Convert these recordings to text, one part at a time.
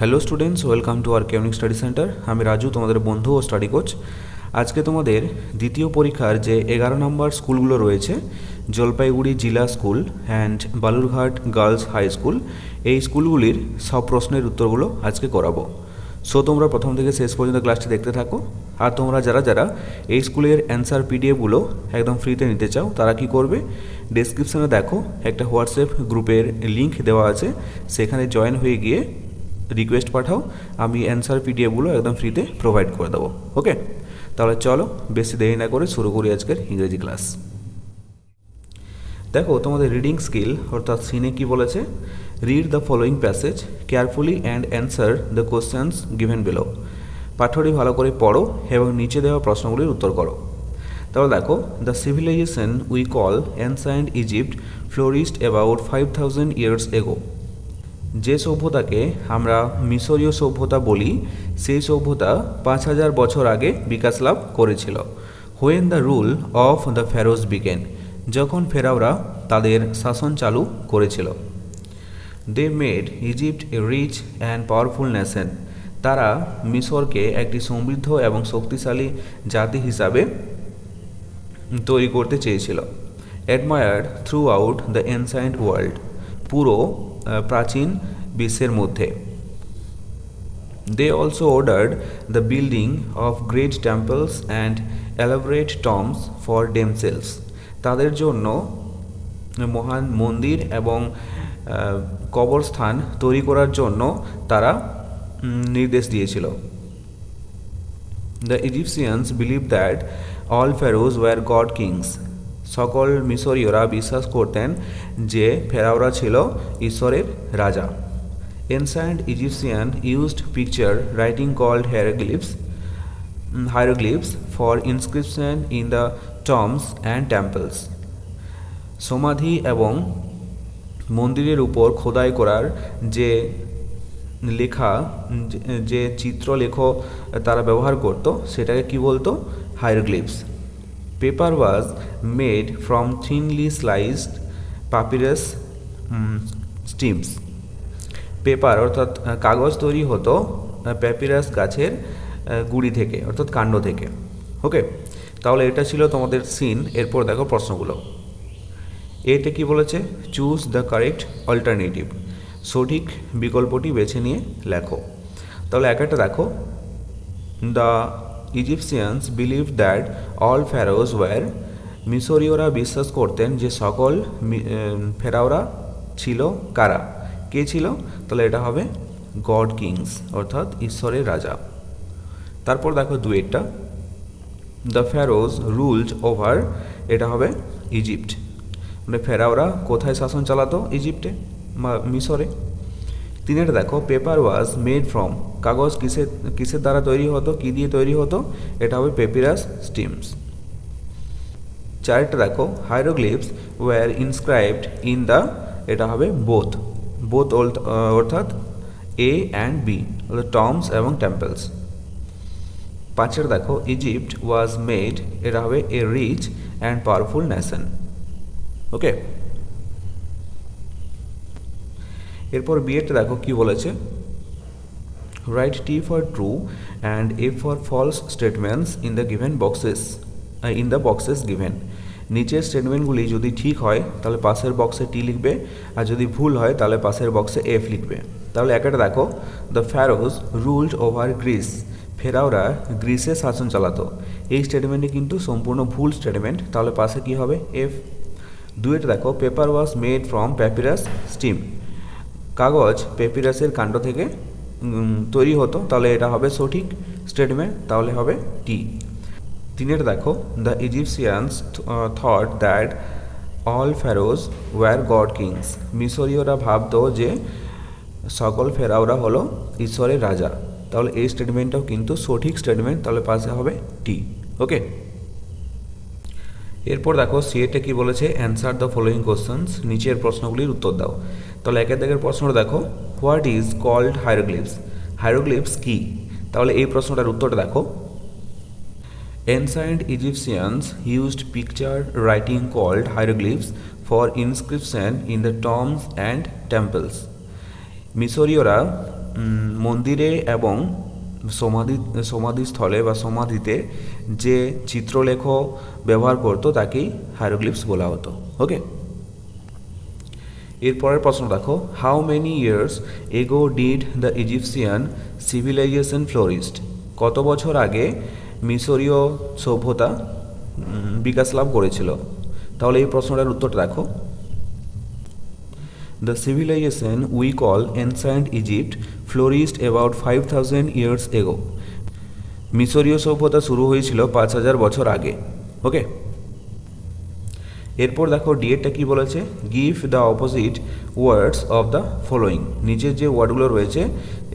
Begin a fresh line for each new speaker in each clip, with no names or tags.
Hello students welcome to আর কেমনিক study centre আমি রাজু, তোমাদের বন্ধু ও স্টাডি কোচ আজকে তোমাদের দ্বিতীয় পরীক্ষার যে এগারো নম্বর স্কুলগুলো রয়েছে, জলপাইগুড়ি জেলা school and Balurghat girls high school, এই স্কুলগুলির সব প্রশ্নের উত্তরগুলো আজকে করাবো। সো তোমরা প্রথম থেকে শেষ পর্যন্ত ক্লাসটি দেখতে থাকো। আর তোমরা যারা যারা এই স্কুলের অ্যান্সার পিডিএফগুলো একদম ফ্রিতে নিতে চাও, তারা কি করবে? ডেসক্রিপশানে দেখো একটা হোয়াটসঅ্যাপ গ্রুপের লিংক দেওয়া আছে। সেখানে জয়েন হয়ে গিয়ে রিকোয়েস্ট পাঠাও, আমি অ্যান্সার পিডিএফগুলো একদম ফ্রিতে প্রোভাইড করে দেবো ওকে তাহলে চলো, বেশি দেরি না করে শুরু করি আজকের ইংরেজি ক্লাস দেখো, তোমাদের রিডিং স্কিল অর্থাৎ সিনে কি বলেছে? Read the following passage carefully and answer the questions given below পাঠ্যটি ভালো করে পড়ো এবং নিচে দেওয়া প্রশ্নগুলির উত্তর করো। তাহলে দেখো the civilization we call ancient Egypt flourished about five thousand years ago যে সভ্যতাকে আমরা মিশরীয় সভ্যতা বলি, সেই সভ্যতা পাঁচ হাজার বছর আগে বিকাশ লাভ করেছিল। When the rule of the pharaohs began যখন ফেরাওরা তাদের শাসন চালু করেছিল। They made Egypt a rich and powerful nation তারা মিশরকে একটি সমৃদ্ধ এবং শক্তিশালী জাতি হিসাবে তৈরি করতে চেয়েছিল। Admired throughout the ancient world পুরো প্রাচীন বিশ্বের মধ্যে। They also ordered the building of great temples and elaborate tombs for themselves তাদের জন্য মহান মন্দির এবং কবরস্থান তৈরি করার জন্য তারা নির্দেশ দিয়েছিল। The Egyptians believe that all pharaohs were god kings সকল মিশরীয়রা বিশ্বাস করতেন যে ফেরাওরা ছিল ঈশ্বরের রাজা। Ancient Egyptian used picture writing called hieroglyphs hieroglyphs for inscription in the tombs and temples সমাধি এবং মন্দিরের উপর খোদাই করার যে লেখা, যে- চিত্রলেখ তারা ব্যবহার করত, সেটাকে কি বলতো? Paper was made from thinly sliced papyrus stems paper অর্থাৎ কাগজ তৈরি হতো প্যাপিরাস গাছের গুড়ি থেকে, অর্থাৎ কাণ্ড থেকে। ওকে তাহলে এটা ছিল তোমাদের সিন এরপর দেখো প্রশ্নগুলো। এতে কি বলেছে? চুজ দ্য কারেক্ট অল্টারনেটিভ সঠিক বিকল্পটি বেছে নিয়ে লেখো। তাহলে এক একটা দেখো। The Egyptians believe that all pharaohs were মিশরীয়রা বিশ্বাস করতেন যে সকল ফেরাওরা ছিল কারা? কে ছিল? তাহলে এটা হবে গড কিংস অর্থাৎ ঈশ্বরের রাজা। তারপর দেখো দুয়েরটা। দ্য ফ্যারোজ রুলড ওভার এটা হবে ইজিপ্ট মানে ফেরাওরা কোথায় শাসন চালাতো? ইজিপ্টে মিশরে তিনের দেখো পেপার ওয়াজ মেড ফ্রম কাগজ কিসের কিসের দ্বারা তৈরি হতো, কী দিয়ে তৈরি হতো? এটা হবে পেপিরাস স্টিমস চারটা দেখো hieroglyphs were inscribed in the এটা হবে বোথ বোথ অর্থাৎ এ অ্যান্ড বি টমস এবং টেম্পলস পাঁচের দেখো ইজিপ্ট ওয়াজ মেড এটা হবে a rich and powerful nation okay এরপর বিয়েটা দেখো কি বলেছে। Write T for true and F for false statements in the given boxes in the boxes given নিচের স্টেটমেন্টগুলি যদি ঠিক হয়, তাহলে পাশের বক্সে টি লিখবে, আর যদি ভুল হয়, তাহলে পাশের বক্সে এফ লিখবে। তাহলে একটা দেখো the pharaohs ruled over Greece ফেরাওরা গ্রিসে শাসন চালাতো। এই স্টেটমেন্টটি কিন্তু সম্পূর্ণ ভুল স্টেটমেন্ট তাহলে পাশে কি হবে? এফ দুয়েটা দেখো paper was made from papyrus stem কাগজ পেপিরাসের কাণ্ড থেকে তৈরি হতো। তাহলে এটা হবে সঠিক স্টেটমেন্ট তাহলে হবে টি। তিনের দেখো the Egyptians thought that all pharaohs were god kings মিশরীয়রা ভাবতো যে সকল ফেরাওরা হলো ঈশ্বরের রাজা। তাহলে এই স্টেটমেন্টটাও কিন্তু সঠিক স্টেটমেন্ট তাহলে পাশে হবে টি। ওকে? এরপর দেখো সিএটা কি বলেছে? অ্যান্সার দ্য ফলোয়িং কোশ্চেন্স নিচের প্রশ্নগুলির উত্তর দাও। তাহলে একের দাগের প্রশ্নটা দেখো what is called hieroglyphs hieroglyphs কি? তাহলে এই প্রশ্নটার উত্তরটা দেখো। Ancient Egyptians used picture writing called hieroglyphs for inscription in the tombs and temples. মিশরীয়রা মন্দিরে এবং সমাধি, সমাধিস্থলে বা সমাধিতে যে চিত্রলেখ ব্যবহার করতো, তাকেই হাইরোগ্লিপস বলা হতো। ওকে এরপরের প্রশ্ন দেখো how many years ago did the Egyptian civilisation flourish কত বছর আগে মিশরীয় সভ্যতা বিকাশ লাভ করেছিল? তাহলে এই প্রশ্নটার উত্তরটা দেখো। The civilization we call ancient Egypt flourished about 5000 years ago. মিশরীয় সভ্যতা শুরু হয়েছিল পাঁচ হাজার বছর আগে ওকে এরপর দেখো ডিএডটা কি বলেছে? Give the opposite words of the following নিচের যে ওয়ার্ডগুলো রয়েছে,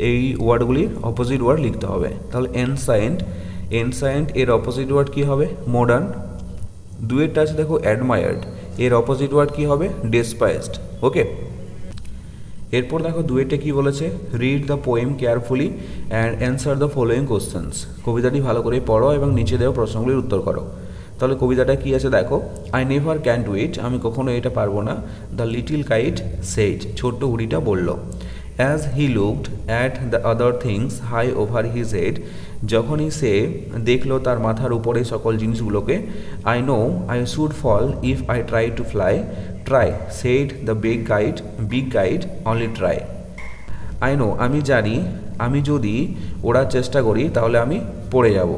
এই ওয়ার্ডগুলির অপোজিট ওয়ার্ড লিখতে হবে। তাহলে এনসাইন্ট এনসাইন্ট এর অপোজিট ওয়ার্ড কি হবে? মডার্ন দুয়েরটা আছে দেখো অ্যাডমায়ার্ড এর অপোজিট ওয়ার্ড কি হবে? ডেসপাইসড ওকে এরপর দেখো দুয়েটে কি বলেছে? Read the poem carefully and answer the following questions কবিতাটি ভালো করে পড়ো এবং নিচে দেওয়া প্রশ্নগুলির উত্তর করো। তাহলে কবিতাটা কি আছে দেখো? I never can do it আমি কখনো এটা পারব না। দ্য লিটিল কাইট সেইট ছোট্ট হুড়িটা বলল। As he looked at the other things high over his head যখনই সে দেখল তার মাথার উপরে সকল জিনিসগুলোকে I know I should fall if I try to fly try said the big kite big kite only try I know আমি জানি, আমি যদি ওড়ার চেষ্টা করি তাহলে আমি পড়ে যাব।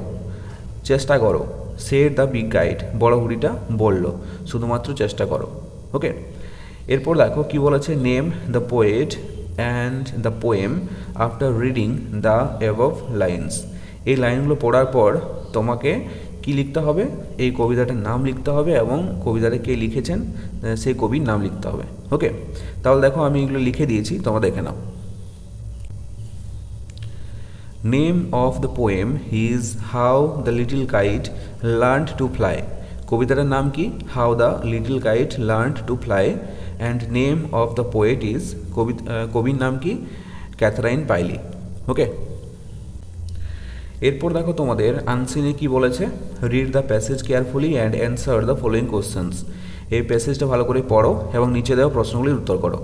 চেষ্টা করো। Said the big kite. বড় হুড়িটা বলল, শুধুমাত্র চেষ্টা করো। ওকে? এরপর দেখো কি বলেছে name the poet and the poem after reading the above lines এই লাইনগুলো পড়ার পর তোমাকে কি লিখতে হবে? এই কবিতাটার নাম লিখতে হবে এবং কবিতাটা কে লিখেছেন সেই কবির নাম লিখতে হবে। ওকে? তাহলে দেখো আমি এগুলো লিখে দিয়েছি, তোমরা দেখে নাও। Name of the poem is how the little kite learned to fly কবিতাটার নাম কি how the little kite learned to fly and name of the poet is কবি কবির নাম কি ক্যাথরাইন পাইলি ওকে এরপর দেখো তোমাদের আনসিনে কি বলেছে? Read the passage carefully and answer the following questions এই প্যাসেজটা ভালো করে পড়ো এবং নিচে দেওয়া প্রশ্নগুলির উত্তর করো।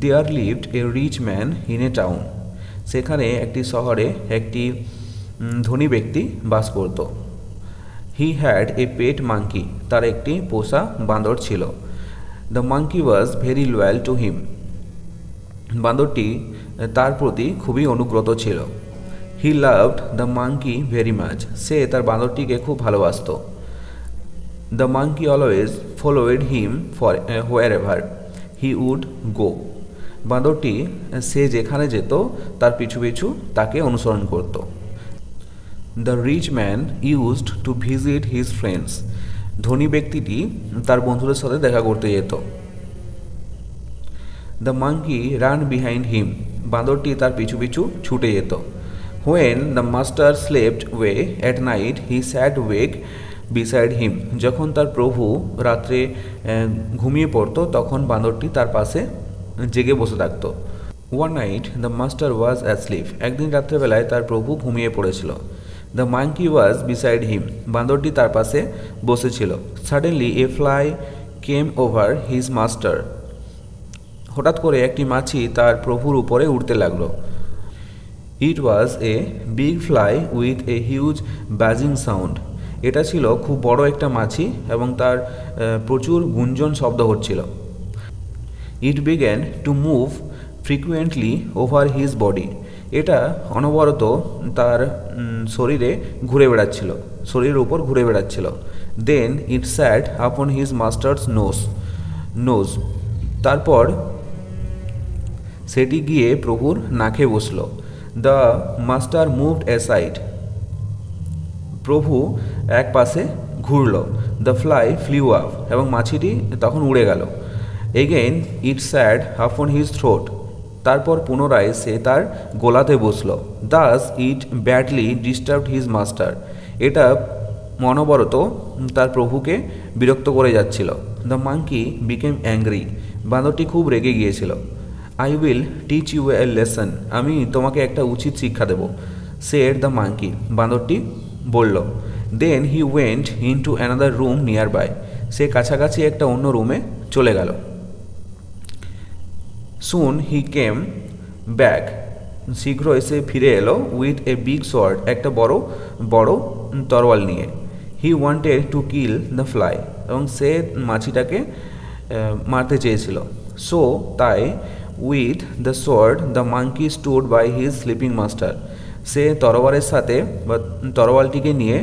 There lived a rich man in a town সেখানে একটি শহরে একটি ধনী ব্যক্তি বাস করত। He had a pet monkey তার একটি পোষা বাঁদর ছিল। The monkey was very loyal to him বাঁদরটি তার প্রতি খুবই অনুগ্রত ছিল। He loved the monkey very much সে তার বাঁদরটিকে খুব ভালোবাসত। The monkey always followed him for wherever he would go বাঁদরটি, সে যেখানে যেত, তার পিছু পিছু তাকে অনুসরণ করত। The rich man used to visit his friends ধনী ব্যক্তিটি তার বন্ধুদের সাথে দেখা করতে যেত। The monkey run behind him বাঁদরটি তার পিছু পিছু ছুটে যেত। When the master slept away at night he sat awake beside him যখন তার প্রভু রাত্রে ঘুমিয়ে পড়তো, তখন বাঁদরটি তার পাশে জেগে বসে থাকতো। One night the master was asleep একদিন রাত্রেবেলায় তার প্রভু ঘুমিয়ে পড়েছিল। The monkey was beside him বান্দরটি তার পাশে বসেছিল। Suddenly a fly came over his master হঠাৎ করে একটি মাছি তার প্রভুর উপরে উঠতে লাগল। It was a big fly with a huge buzzing sound এটা ছিল খুব বড় একটা মাছি এবং তার প্রচুর গুঞ্জন শব্দ হচ্ছিল। It began to move frequently over his body এটা অনবরত তার শরীরে ঘুরে বেড়াচ্ছিল, শরীরের উপর ঘুরে বেড়াচ্ছিল। দেন ইট স্যাট আপন হিজ মাস্টার্স নোস নোজ তারপর সেটি গিয়ে প্রভুর নাকে বসল। দ্য মাস্টার মুভড অ্যাসাইড প্রভু এক পাশে ঘুরল। দ্য ফ্লাই ফ্লিউ আপ এবং মাছিটি তখন উড়ে গেল। Again it sat upon his throat তারপর পুনরায় সে তার গোলাতে বসল। Thus it badly disturbed his master এটা মনবরত তার প্রভুকে বিরক্ত করে যাচ্ছিল। দ্য মাঙ্কি বিকেম অ্যাংরি বাঁদরটি খুব রেগে গিয়েছিল। I will teach you a lesson আমি তোমাকে একটা উচিত শিক্ষা দেব। সেড দ্য মাঙ্কি বাঁদরটি বলল। Then he went into another room nearby সে কাছাকাছি একটা অন্য রুমে চলে গেল। সুন হি কেম ব্যাক শীঘ্র এসে ফিরে এলো উইথ এ বিগ সোয়ার্ড একটা বড় বড় তরোয়াল নিয়ে। He wanted to kill the fly এবং সে মাছিটাকে মারতে চেয়েছিল। সো তাই with the sword the monkey stood by his sleeping master সে তরোয়ারের সাথে বা তরোয়ালটিকে নিয়ে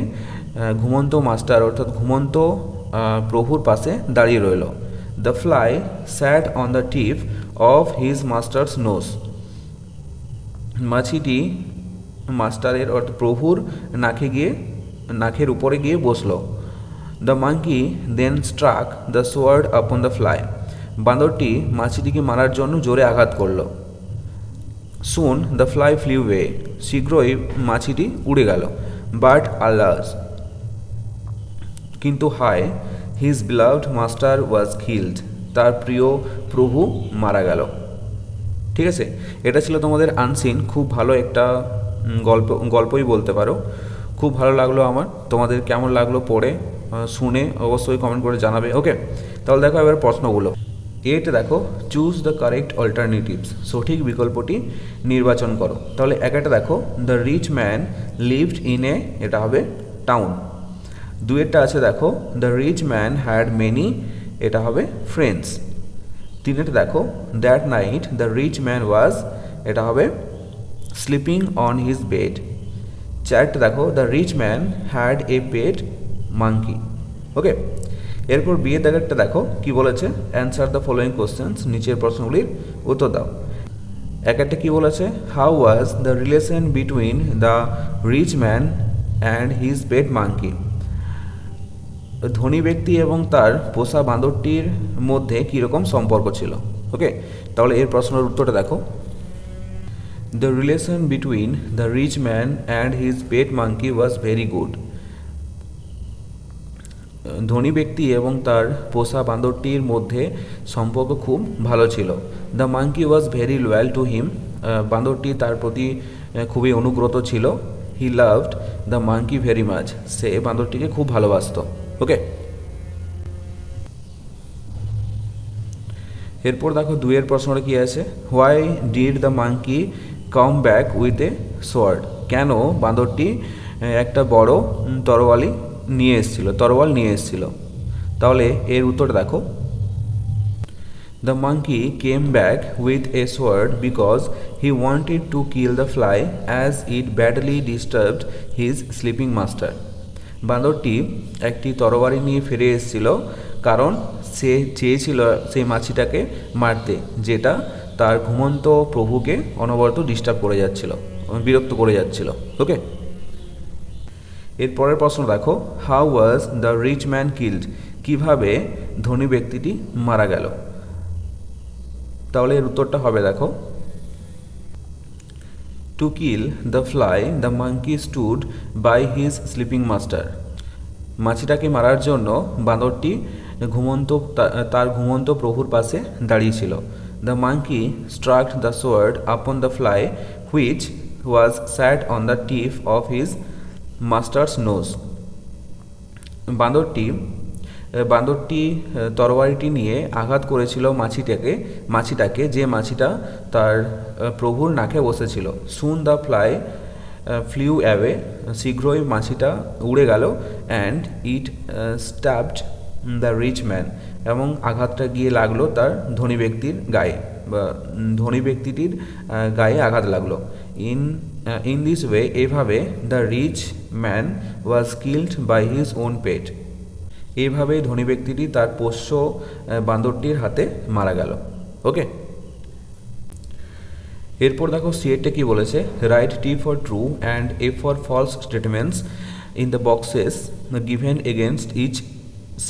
ঘুমন্ত মাস্টার অর্থাৎ ঘুমন্ত প্রভুর পাশে দাঁড়িয়ে রইল। The fly sat on the tip of his master's nose মাছিটি মাস্টারের অর্থাৎ প্রভুর নাকে গিয়ে, নাকের উপরে গিয়ে বসল। The monkey then struck the sword upon the fly বাঁদরটি মাছিটিকে মারার জন্য জোরে আঘাত করল। Soon the fly flew way শীঘ্রই মাছিটি উড়ে গেল। বাট আল্লাস কিন্তু হায় his beloved master was killed তার প্রিয় প্রভু মারা গেল। ঠিক আছে? এটা ছিল তোমাদের আনসিন খুব ভালো একটা গল্প, গল্পই বলতে পারো। খুব ভালো লাগল আমার। তোমাদের কেমন লাগল পড়ে শুনে অবশ্যই কমেন্ট করে জানাবে। ওকে তাহলে দেখো এবার প্রশ্নগুলো। এতে দেখো চুজ দ্য কারেক্ট অল্টারনেটিভস সঠিক বিকল্পটি নির্বাচন করো। তাহলে একটা দেখো the rich man lived in a এটা হবে টাউন দুয়েরটা আছে দেখো the rich man had many এটা হবে ফ্রেন্ডস তিনেরটা দেখো that night the rich man was এটা হবে স্লিপিং অন হিজ বেড চারটা দেখো the rich man had a pet monkey okay এরপর বিয়ে দাগেরটা দেখো, কি বলেছে? অ্যান্সার দ্য ফলোয়িং কোশ্চেন্স নিচের প্রশ্নগুলির উত্তর দাও। এক একটা কি বলেছে? How was the relation between the rich man and his pet monkey ধনী ব্যক্তি এবং তার পোষা বাঁদরটির মধ্যে কীরকম সম্পর্ক ছিল? ওকে তাহলে এর প্রশ্নের উত্তরটা দেখো। The relation between the rich man and his pet monkey was very good ধনী ব্যক্তি এবং তার পোষা বাঁদরটির মধ্যে সম্পর্ক খুব ভালো ছিল। The monkey was very loyal to him বাঁদরটি তার প্রতি খুবই অনুগ্রত ছিল। He loved the monkey very much সে বাঁদরটিকে খুব ভালোবাসতো। ওকে। এরপর দেখো দুইয়ের প্রশ্নটা কি আছে? Why did the monkey come back with a sword কেন বাঁদরটি একটা বড় তরোয়ালি নিয়ে এসেছিল, তরোয়াল নিয়ে এসেছিল? তাহলে এর উত্তর দেখো। The monkey came back with a sword because he wanted to kill the fly as it badly disturbed his sleeping master বাঁদরটি একটি তরবারি নিয়ে ফিরে এসেছিল, কারণ সে চেয়েছিল সেই মাছিটাকে মারতে, যেটা তার ঘুমন্ত প্রভুকে অনবরত ডিস্টার্ব করে যাচ্ছিল, বিরক্ত করে যাচ্ছিল। ওকে এরপরের প্রশ্ন দেখো how was the rich man killed কীভাবে ধনী ব্যক্তিটি মারা গেল? তাহলে এর উত্তরটা হবে দেখো to kill the fly the monkey stood by his sleeping master মাছিটাকে মারার জন্য বাঁদরটি ঘুমন্ত, তার ঘুমন্ত প্রভুর পাশে দাঁড়িয়েছিল। The monkey struck the sword upon the fly which was sat on the tip of his master's nose বাঁদরটি বাঁদরটি তরবারিটি নিয়ে আঘাত করেছিল মাছিটাকে মাছিটাকে, যে মাছিটা তার প্রভুর নাকে বসেছিল। Soon the fly flew away শীঘ্রই মাছিটা উড়ে গেল and it stabbed the rich man এবং আঘাতটা গিয়ে লাগল তার ধনী ব্যক্তির গায়ে বা ধনী ব্যক্তিটির গায়ে আঘাত লাগল। ইন ইন দিস ওয়ে এভাবে the rich man was killed by his own pet এইভাবে ধনী ব্যক্তিটি তার পোষ্য আহ, বাঁদরটির হাতে মারা গেল। ওকে? এরপর দেখো সিএটটা কি বলেছে? Write T for true and F for false statements in the boxes given against each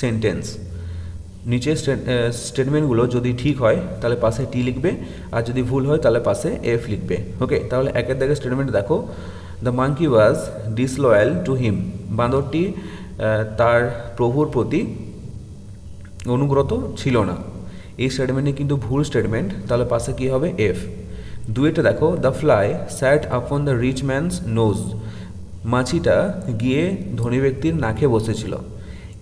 sentence নিচের স্টেটমেন্টগুলো যদি ঠিক হয় তাহলে পাশে টি লিখবে আর যদি ভুল হয় তাহলে পাশে এফ লিখবে। ওকে? তাহলে একের দাগে স্টেটমেন্ট দেখো। The monkey was disloyal to him বাঁদরটি তার প্রভুর প্রতি অনুগ্রত ছিল না। এই স্টেটমেন্টে কিন্তু ভুল স্টেটমেন্ট তাহলে পাশে কী হবে? এফ দুয়েটা দেখো the fly sat up upon the rich man's nose মাছিটা গিয়ে ধনী ব্যক্তির নাকে বসেছিল।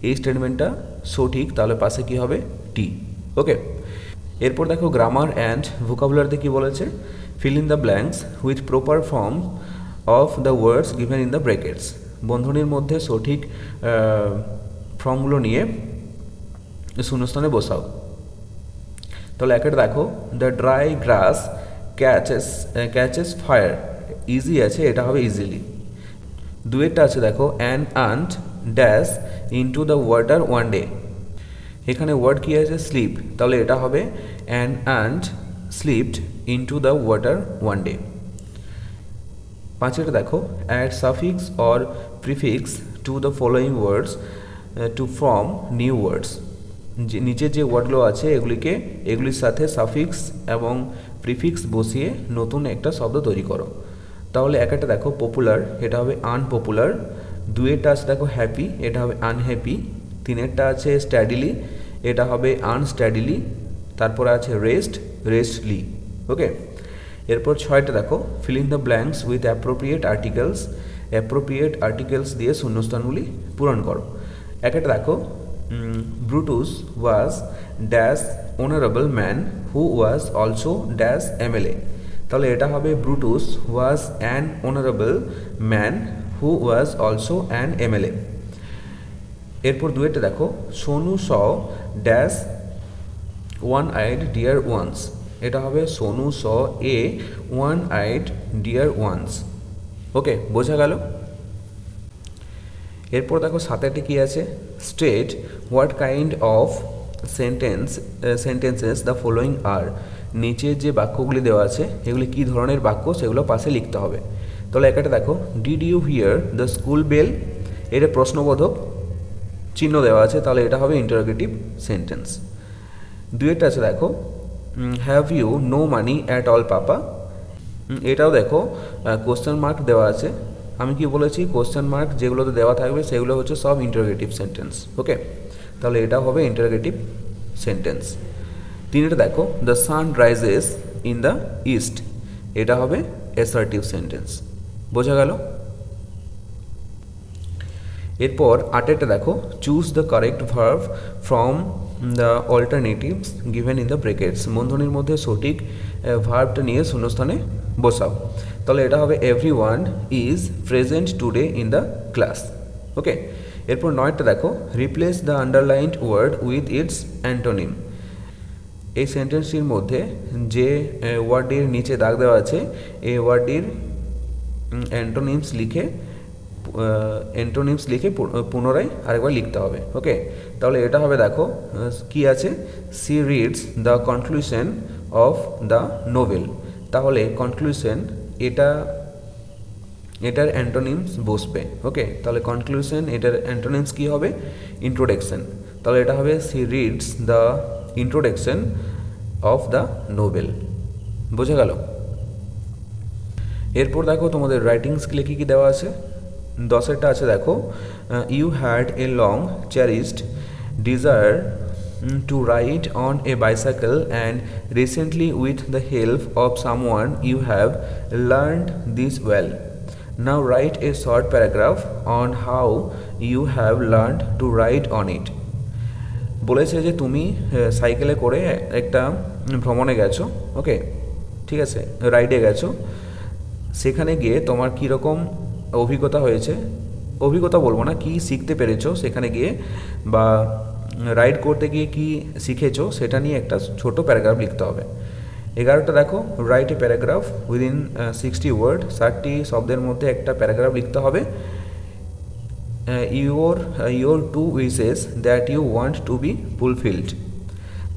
এই স্টেটমেন্টটা সঠিক, তাহলে পাশে কী হবে? টি ওকে এরপর দেখো গ্রামার অ্যান্ড ভোকাবুলারিতে কী বলেছে? Fill in the blanks with proper form of the words given in the brackets বন্ধনীর মধ্যে সঠিক ফর্মগুলো নিয়ে শূন্যস্থানে বসাও। তাহলে একটা দেখো the dry grass catches catches fire easy আছে, এটা হবে ইজিলি দুয়েরটা আছে দেখো an ant dash into the water one day এখানে ওয়ার্ড কী আছে? স্লিপ তাহলে এটা হবে an ant slipped into the water one day পাঁচেরটা দেখো add suffix or prefix to the following words to form new words যে, নিচে যে ওয়ার্ডগুলো আছে, এগুলিকে, এগুলির সাথে সাফিক্স এবং প্রিফিক্স বসিয়ে নতুন একটা শব্দ তৈরি করো। তাহলে এক একটা দেখো পপুলার এটা হবে আনপপুলার দুয়েরটা আছে দেখো হ্যাপি এটা হবে আনহ্যাপি তিনেরটা আছে স্ট্যাডিলি এটা হবে আনস্ট্যাডিলি তারপরে আছে রেস্ট রেস্টলি ওকে এরপর ছয়টা দেখো filling the blanks with appropriate articles appropriate articles দিয়ে শূন্যস্থানগুলি পূরণ করো। একটা দেখো Brutus was dash honourable man who was also dash MLA তাহলে এটা হবে Brutus was an honourable man who was also an MLA এরপর দুয়েটা দেখো, Sonu saw dash one eyed deer once এটা হবে Sonu saw a one eyed deer once okay, বোঝা গেল। এরপর দেখো সাতারটি কী আছে? State what kind of sentence sentences the following are নিচে যে বাক্যগুলি দেওয়া আছে, এগুলি কী ধরনের বাক্য? সেগুলো পাশে লিখতে হবে। তাহলে একটা দেখো। Did you hear the school bell এটা প্রশ্নবোধক চিহ্ন দেওয়া আছে, তাহলে এটা হবে ইন্টারোগেটিভ সেন্টেন্স দুয়েরটা আছে দেখো। Have you no money at all papa? এটাও দেখো কোশ্চেন মার্ক দেওয়া আছে। আমি কি বলেছি? কোশ্চেন মার্ক যেগুলোতে দেওয়া থাকবে, সেগুলো হচ্ছে সব ইন্টারগেটিভ সেন্টেন্স ওকে তাহলে এটা হবে ইন্টারগেটিভ সেন্টেন্স তিনটা দেখো the sun rises in the east এটা হবে অ্যাসার্টিভ সেন্টেন্স বোঝা গেল? এরপর আটেরটা দেখো choose the correct verb from the alternatives given in the brackets বন্ধনীর মধ্যে সঠিক ভার্ভটা নিয়ে শূন্যস্থানে বসাও। তাহলে এটা হবে everyone is present today in the class okay এরপর নয়টা দেখো replace the underlined word with its antonym এই সেন্টেন্সটির মধ্যে যে ওয়ার্ডটির নিচে দাগ দেওয়া আছে, এই ওয়ার্ডটির অ্যান্টোনিমস লিখে অ্যান্টোনিমস লিখে পুনরায় আরেকবার লিখতে হবে ওকে তাহলে এটা হবে দেখো কি আছে? She reads the conclusion of the novel তাহলে কনক্লুশন এটা, এটার অ্যান্টোনিমস বসবে ওকে তাহলে কনক্লুশন এটার অ্যান্টোনিমস কী হবে? ইন্ট্রোডাকশন তাহলে এটা হবে she reads the introduction of the novel বোঝা গেল? এরপর দেখো তোমাদের রাইটিং স্কিলে কী কী দেওয়া আছে? দশেরটা আছে দেখো। You had a long cherished desire to ride on a bicycle and recently with the help of someone you have learned this well now write a short paragraph on how you have learned to ride on it বলেছে যে তুমি সাইকেলে করে একটা ভ্রমণে গেছো ওকে ঠিক আছে রাইডে গেছো সেখানে গিয়ে তোমার কীরকম অভিজ্ঞতা হয়েছে অভিজ্ঞতা বলব না কি শিখতে পেরেছ সেখানে গিয়ে বা রাইড করতে গিয়ে কি শিখেছো, সেটা নিয়ে একটা ছোট প্যারাগ্রাফ লিখতে হবে। এগারোটা দেখো write a paragraph within sixty word ষাটটি শব্দের মধ্যে একটা প্যারাগ্রাফ লিখতে হবে। Your your two wishes that you want to be fulfilled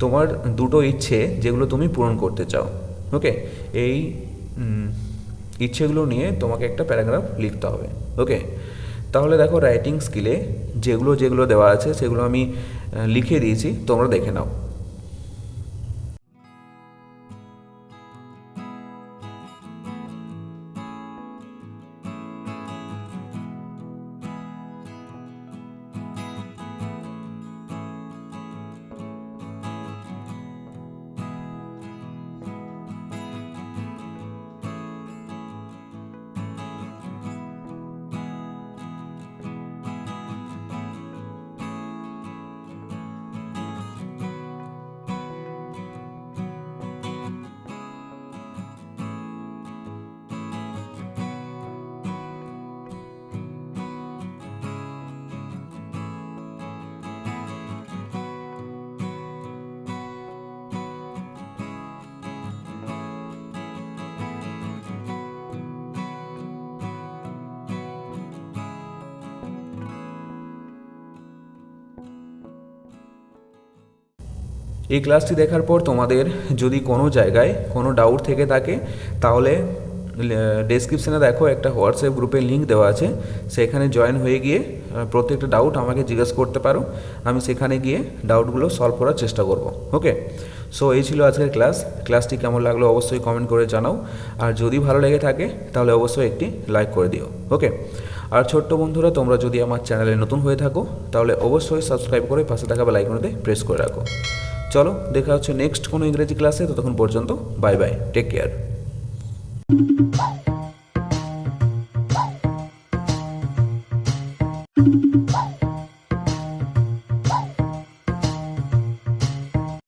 তোমার দুটো ইচ্ছে যেগুলো তুমি পূরণ করতে চাও। ওকে এই ইচ্ছেগুলো নিয়ে তোমাকে একটা প্যারাগ্রাফ লিখতে হবে। ওকে তাহলে দেখো রাইটিং স্কিলে যেগুলো যেগুলো দেওয়া আছে, সেগুলো আমি লিখে দিয়েছি তোমরা দেখে নাও। এই ক্লাসটি দেখার পর তোমাদের যদি কোনো জায়গায় কোনো ডাউট থেকে থাকে, তাহলে ডেসক্রিপশানে দেখো একটা হোয়াটসঅ্যাপ গ্রুপের লিঙ্ক দেওয়া আছে। সেখানে জয়েন হয়ে গিয়ে প্রত্যেকটা ডাউট আমাকে জিজ্ঞেস করতে পারো। আমি সেখানে গিয়ে ডাউটগুলো সলভ করার চেষ্টা করব। ওকে সো এই ছিল আজকের ক্লাস ক্লাসটি কেমন লাগল অবশ্যই কমেন্ট করে জানাও। আর যদি ভালো লেগে থাকে, তাহলে অবশ্যই একটি লাইক করে দিও। ওকে আর ছোট্ট বন্ধুরা, তোমরা যদি আমার চ্যানেলে নতুন হয়ে থাকো, তাহলে অবশ্যই সাবস্ক্রাইব করে পাশে থাকা বেলাইকনতে প্রেস করে রাখো। চলো দেখা হচ্ছে নেক্সট কোনো ইংরেজি ক্লাসে ততক্ষণ পর্যন্ত বাই বাই টেক কেয়ার